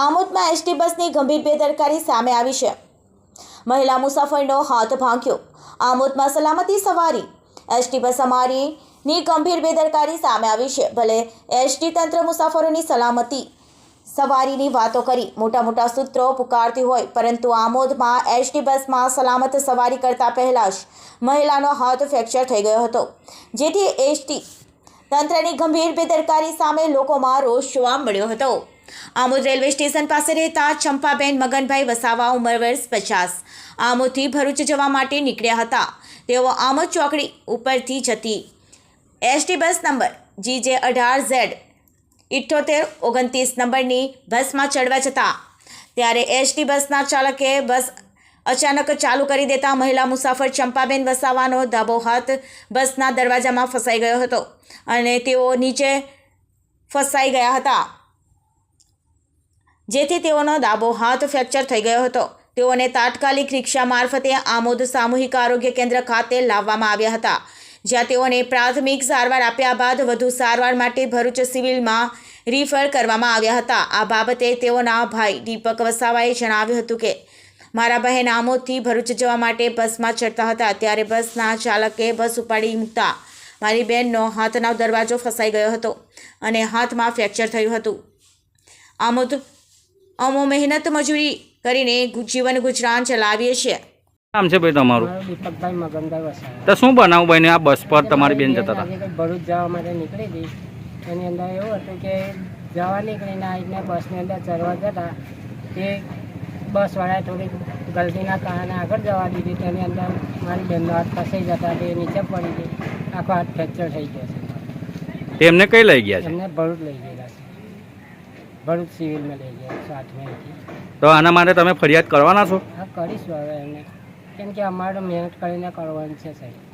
આમોદમાં ST બસની ગંભીર બેદરકારી સામે આવી છે. મહિલા મુસાફરનો હાથ ભાંગ્યો. આમોદમાં સલામતી સવારી. એસટી બસ અમારીની ગંભીર બેદરકારી સામે આવી છે. ભલે એસટી તંત્ર મુસાફરોની સલામતી સવારીની વાતો કરી મોટા મોટા સૂત્રો પુકારતી હોય, પરંતુ આમોદમાં એસટી બસમાં સલામત સવારી કરતા પહેલાં જ મહિલાનો હાથ ફ્રેક્ચર થઈ ગયો હતો. જેથી એસટી તંત્રની ગંભીર બેદરકારી સામે લોકોમાં રોષ જોવા મળ્યો હતો. આમોદ રેલવે સ્ટેશન પાસે રહેતા ચંપાબેન મગનભાઈ વસાવા ઉંમર વર્ષ પચાસ, આમોદથી ભરૂચ જવા માટે નીકળ્યા હતા. તેઓ આમોદ ચોકડી ઉપરથી જતી એસટી બસ નંબર જી જે અઢાર ઝેડ ઇઠ્ઠોતેર ઓગણત્રીસ નંબરની બસમાં ચડવા જતા. ત્યારે એસટી બસના ચાલકે બસ અચાનક ચાલુ કરી દેતા મહિલા મુસાફર ચંપાબેન વસાવાનો ધાબો હાથ બસના દરવાજામાં ફસાઈ ગયો હતો અને તેઓ નીચે ફસાઈ ગયા હતા. જેથી તેઓનો ડાબો હાથ ફ્રેક્ચર થઈ ગયો હતો. તેઓને તાત્કાલિક રિક્ષા મારફતે આમોદ સામૂહિક આરોગ્ય કેન્દ્ર ખાતે લાવવામાં આવ્યા હતા, જ્યાં તેઓને પ્રાથમિક સારવાર આપ્યા બાદ વધુ સારવાર માટે ભરૂચ સિવિલમાં રિફર કરવામાં આવ્યા હતા. આ બાબતે તેઓના ભાઈ દીપક વસાવાએ જણાવ્યું હતું કે મારા બહેન આમોદથી ભરૂચ જવા માટે બસમાં ચડતા હતા. ત્યારે બસના ચાલકે બસ ઉપાડી મૂકતા મારી બહેનનો હાથનો દરવાજો ફસાઈ ગયો હતો અને હાથમાં ફ્રેક્ચર થયું હતું. આમોદ અમો મહેનત મજૂરી કરીને જીવન ગુજરાન ચલાવીએ છીએ. નામ છે ભાઈ તમારું? દીપકભાઈ મગનભાઈ વસાવા. તો શું બનાવું ભાઈ આ બસ પર? તમારી બેન જતા હતા. ભરૂચ જવા માટે નીકળી હતી એની અંદર એવું હતું કે જવા નીકળીને આવીને બસની અંદર ચડવા જતા. તે બસવાળાએ થોડીક ગલતીના કારણે આગળ જવા દીધી. તેની અંદર મારી બેનનો હાથ ફસાઈ જતા તે નીચે પડી ગઈ. આખો હાથ ફ્રેક્ચર થઈ ગયો છે. તેમને કઈ લઈ ગયા છે? એમને ભરૂચ લઈ ગયેલા છે. ભરૂચ સિવિલમાં લઈ ગયા છે આઠમાથી તો આના માટે તમે ફરિયાદ કરવાના છો? હા કરીશું હવે એમને. કેમ કે અમારે મહેનત કરીને કરવાની છે સાહેબ.